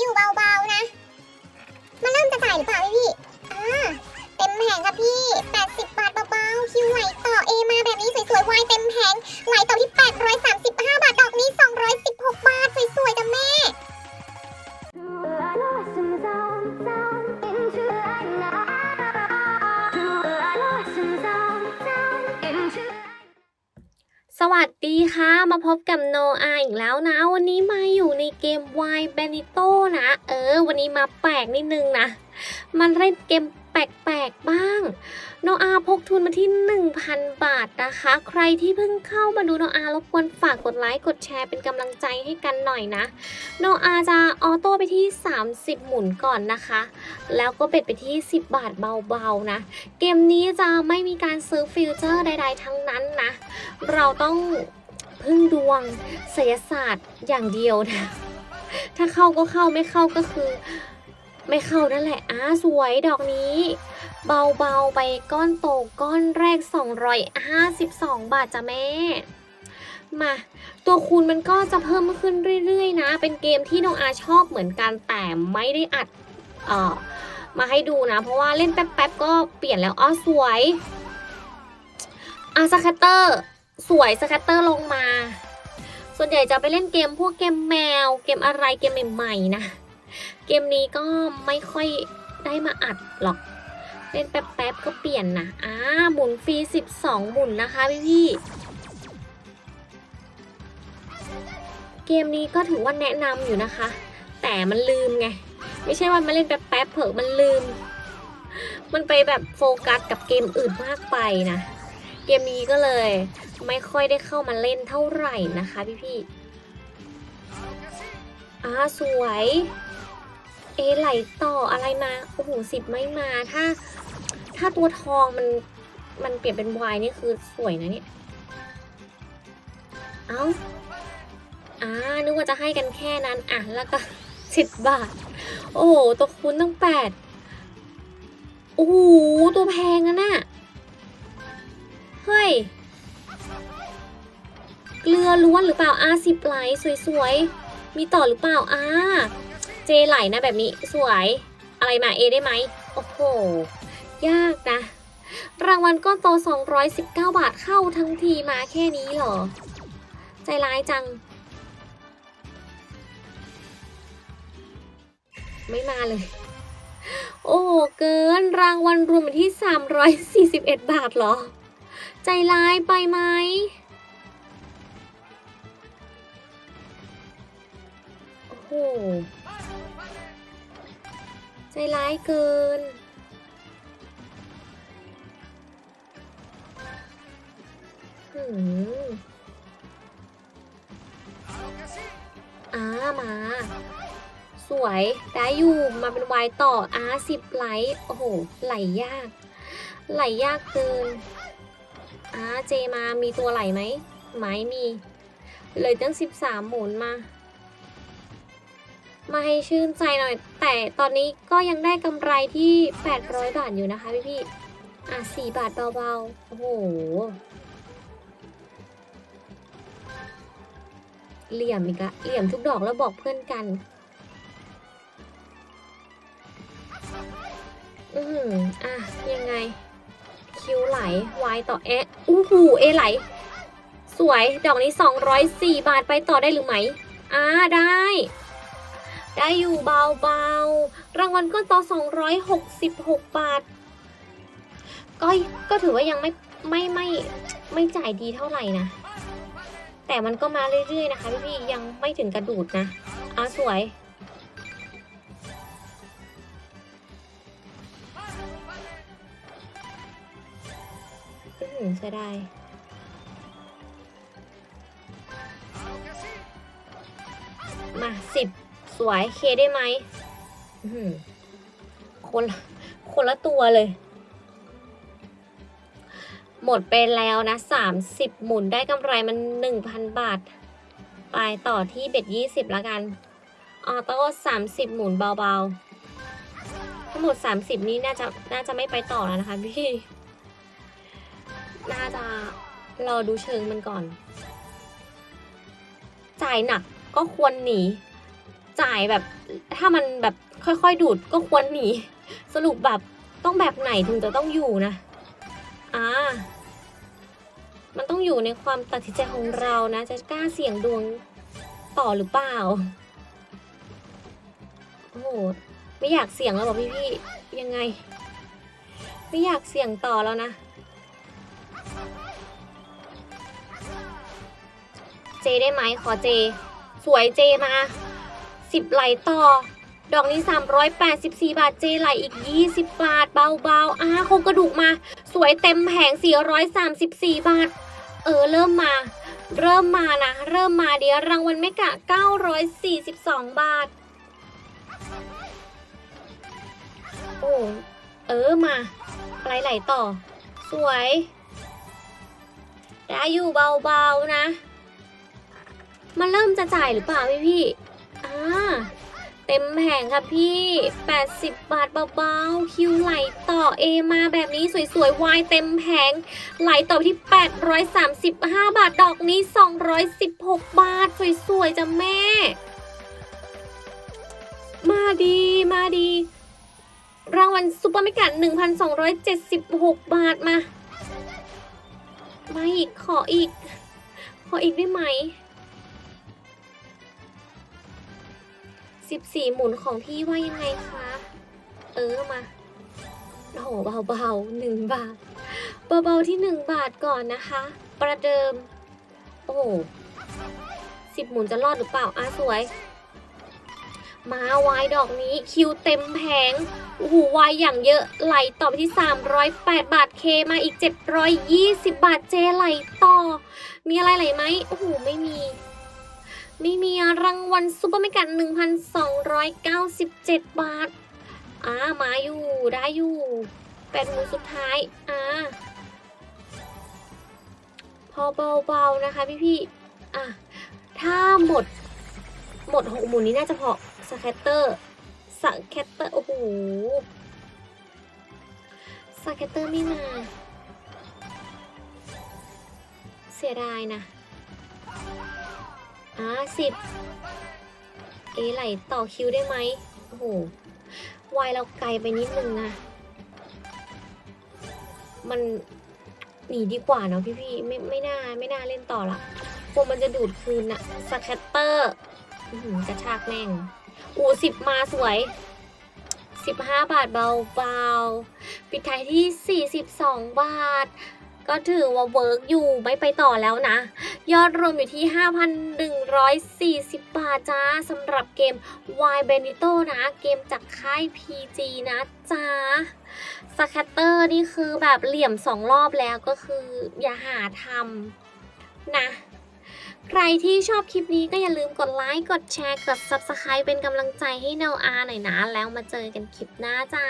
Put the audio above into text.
อยู่เบาๆนะ มันเริ่มจะจ่ายหรือเปล่าพี่อ่าเต็มแผงครับพี่ 80 บาทเบาๆ คิวไหลต่อเอมาแบบนี้สวยๆวายเต็มแผงไหลต่อที่ 835 บาท ดอกนี้ 216 บาท สวยๆจ้ะแม่ วัสดีค่ะ มาพบกับโนอาอีกแล้วนะ วันนี้มาอยู่ในเกม Y b e n i t o นะ เออ วันนี้มาแปลกนิดนึงนะ มันเล่นเกม ปลกๆบ้างโนอาพกทุนมาที่ 1,000 บาทนะคะ ใครที่เพิ่งเข้ามาดูโนอารบกวนฝากกดไลค์กดแชร์เป็นกำลังใจให้กันหน่อยนะ โนอาจะออโต้ไปที่ 30 หมุนก่อนนะคะ แล้วก็เบ็ดไปที่ 10 บาทเบาๆนะ เกมนี้จะไม่มีการซื้อฟิวเจอร์ใดๆทั้งนั้นนะ เราต้องพึ่งดวงศิลศาสตร์อย่างเดียวนะ ถ้าเข้าก็เข้าไม่เข้าก็คือ ไม่เข้านั่นแหละอ้าสวยดอกนี้ เบาๆไปก้อนโตก้อนแรก 252 บาทจ้ะแม่ มา ตัวคูณมันก็จะเพิ่มขึ้นเรื่อยๆนะ เป็นเกมที่น้องอาชอบเหมือนกันแต่ไม่ได้อัดเอ่อมาให้ดูนะ เพราะว่าเล่นแป๊บๆก็เปลี่ยนแล้วอ้อสวยอะสแคตเตอร์สวยสแคตเตอร์ลงมา ส่วนใหญ่จะไปเล่นเกมพวกเกมแมว เกมอะไรเกมใหม่ๆนะ เกมนี้ก็ไม่ค่อยได้มาอัดหรอก เล่นแป๊บๆก็เปลี่ยนนะอ่าหมุนฟรี 12 หมุนนะคะพี่ๆเกมนี้ก็ถือว่าแนะนำอยู่นะคะ แต่มันลืมไง ไม่ใช่ว่ามาเล่นแป๊บๆเผลอมันลืม มันไปแบบโฟกัสกับเกมอื่นมากไปนะ เกมนี้ก็เลยไม่ค่อยได้เข้ามาเล่นเท่าไหร่นะคะพี่ๆอ่าสวย เอไหลต่ออะไรมาโอ้โหสิบไม่มาถ้า ถ้าตัวทองมันมันเปลี่ยนเป็นวายนี่คือสวยนะเนี่ย เอา้าอ่านึกว่าจะให้กันแค่นั้นอะแล้วก็สิบบาท โอ้โหตัวคูณตั้งแปดโอ้โหตัวแพงอะน่ะเฮ้ยเกลือล้วนหรือเปล่าอาสิบไหลสวยๆ มีต่อหรือเปล่าอา เจไหลนะแบบนี้สวยอะไรมาเอได้ไหมโอ้โห ยากนะ รางวัลก้อนโต 219 บาทเข้าทั้งทีมาแค่นี้เหรอ ใจร้ายจัง ไม่มาเลย โอ้โหเกินรางวัลรวมอยู่ที่ 341 บาทเหรอ ใจร้ายไปไหมโอ้โห ใจร้ายเกิน หืมอ่ามา สวย ได้อยู่ มาเป็นวายต่ออาสิบไหล โอ้โห ไหลยาก ไหลยากเกินอ่าเจมา มีตัวไหลไหม ไม่มี เลยตั้ง13หมุนมา มาให้ชื่นใจหน่อย แต่ตอนนี้ก็ยังได้กำไรที่ 800 บาทอยู่นะคะพี่พี่ๆอะ 4 บาทเบาๆ โอ้โห เหลี่ยมอีกอะเหลี่ยมทุกดอกแล้วบอกเพื่อนกัน อือหืออะ ยังไง คิวไหล วายต่อเออู้หูเอไหล สวย ดอกนี้ 204 บาทไปต่อได้หรือไหม อ่าได้ ได้อยู่เบาๆ รางวัลก็ต่อ266 บาท ก็ก็ถือว่ายังไม่ไม่ไม่ไม่จ่ายดีเท่าไหร่นะ แต่มันก็มาเรื่อยๆนะคะพี่ๆยังไม่ถึงกระดูดนะอ่าสวยอือหือใช้ได้มาสิบ สวยเคได้ไหมหคนคนละตัวเลย หมดไปแล้วนะสามสิบหมุนได้กำไรมันหนึ่งพันบาท ไปต่อที่เบ็ดยี่สิบแล้วกันออโต้สามสิบหมุนเบาๆ ทั้งหมดสามสิบนี้น่าจะน่าจะไม่ไปต่อแล้วนะคะพี่ น่าจะรอดูเชิงมันก่อน จ่ายหนักก็ควรหนี จ่ายแบบถ้ามันแบบค่อยๆดูดก็ควรหนี สรุปแบบต้องแบบไหนถึงจะต้องอยู่นะ อ่า มันต้องอยู่ในความตัดสินใจของเรานะ จะกล้าเสี่ยงดวงต่อหรือเปล่า โอ้โห ไม่อยากเสี่ยงแล้วเหรอพี่พี่ยังไง ไม่อยากเสี่ยงต่อแล้วนะเจได้ไหมขอเจ สวยเจมา สิบไหลต่อ ดอกนี้ 384 บาท เจไหลอีก 20 บาท เบาๆอ่าโครงกระดูกมา สวยเต็มแผง 434 บาท เออ เริ่มมา เริ่มมานะ เริ่มมาเดี๋ยวรางวัลไม่กะ 942 บาท โอ้เออมาอะไรไหลต่อ สวยได้อยู่เบาๆนะ มันเริ่มจะจ่ายหรือเปล่าพี่พี่ เต็มแผงค่ะพี่ 80 บาทเบาๆ คิวไหลต่อเอมาแบบนี้สวยๆวายเต็มแผง ไหลต่อที่ 835 บาทดอกนี้ 216 บาท สวยๆจ้ะแม่ มาดีมาดี รางวัลซุปเปอร์มิกัน1,276 บาทมา มาอีกขออีก ขออีกได้ไหม 14 หมุนของพี่ว่ายังไงคะเออมาโอ้โหเบาๆหนึ่งบาท เบาๆที่หนึ่งบาทก่อนนะคะ ประเดิม โอ้โหสิบหมุนจะรอดหรือเปล่าอะสวย มาวายดอกนี้คิวเต็มแผงโอ้โหวายอย่างเยอะไหลต่อไปที่ 308 บาทเคมาอีก 720 บาทเจไหลต่อ มีอะไรไหลไหมโอ้โหไม่มี ไม่มีรางวัลซุปเปอร์ไม่กัน1,297 บาท อ่า มาอยู่ได้อยู่แปดหมูสุดท้าย อ่า พอเบาๆนะคะพี่ๆอะ ถ้าหมด หมดหกหมุนนี้น่าจะพอสแคตเตอร์สแคตเตอร์ โอ้โหสแคตเตอร์ไม่มา เสียดายนะ อ่าสิบเอไหลต่อคิวได้ไหมโอ้โหวายเราไกลไปนิดนึงนะมันหนีดีกว่าเนาะพี่ๆไม่ไม่น่าไม่น่าเล่นต่อละกลัวมันจะดูดคืนอะสแคตเตอร์อื้อหือกระชากแม่งอูสิบมาสวยสิบห้าบาทเบาๆ ปิดท้ายที่สี่สิบสองบาท ก็ถือว่าเวิร์กอยู่ไม่ไปต่อแล้วนะ ยอดรวมอยู่ที่ 5,140 บาทจ้าสำหรับเกม Y Benito นะ เกมจากค่าย PG นะจ้าสแคตเตอร์นี่คือแบบเหลี่ยมสองรอบแล้วก็คืออย่าหาทำนะใครที่ชอบคลิปนี้ก็อย่าลืมกดไลค์ กดแชร์ กด Subscribe เป็นกำลังใจให้เนลอาหน่อยนะ แล้วมาเจอกันคลิปหน้าจ้า